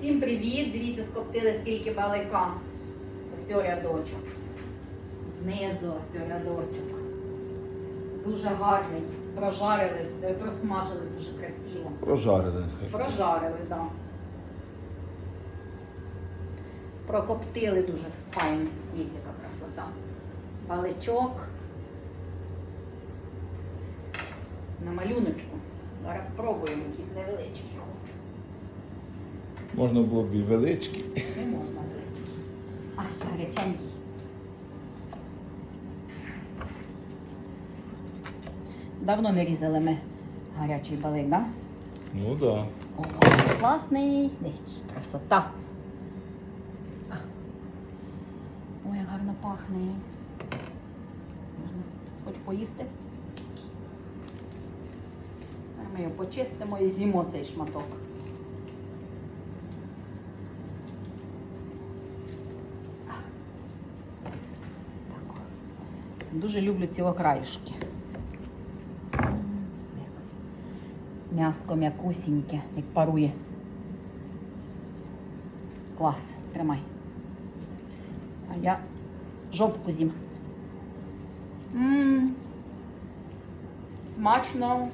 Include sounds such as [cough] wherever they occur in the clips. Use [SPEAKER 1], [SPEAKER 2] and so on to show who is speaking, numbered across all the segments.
[SPEAKER 1] Всім привіт! Дивіться, скоптили скільки балика. Ось рядочок. Знизу ось рядочок. Дуже гарний. Прожарили, е, просмажили дуже красиво.
[SPEAKER 2] Прожарили.
[SPEAKER 1] Прожарили, так. Да. Прокоптили дуже файно. Дивіться, яка красота. Баличок. На малюночку. Зараз спробуємо якісь невеличкі хочу.
[SPEAKER 2] Можна було б і величкі.
[SPEAKER 1] Не можна великі. А ще гаряченький. Давно не різали ми гарячий балик, так? Да?
[SPEAKER 2] Ну так. Да.
[SPEAKER 1] О, класний. Дивіться, красота. Ой, як гарно пахне. Можна хоч поїсти. Ми його почистимо і з'їмо цей шматок. Дуже люблю цілокраюшки. М'яско м'якусіньке, як парує. Клас, тримай. А я жопку з'їм. Мм. Смачно.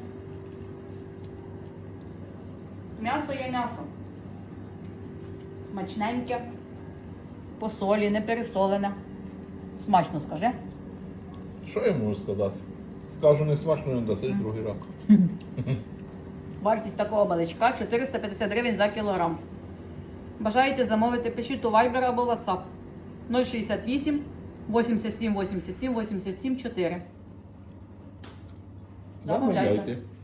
[SPEAKER 1] М'ясо є м'ясо. Смачненьке. По солі, не пересолене. Смачно скажи.
[SPEAKER 2] Що я можу сказати? Скажу не смачно, не досить другий раз. [laughs]
[SPEAKER 1] Вартість такого баличка 450 гривень за кілограм. Бажаєте замовити, пишіть у Viber або WhatsApp 068 87 87 87 4. Замовляйте.
[SPEAKER 2] Замовляйте.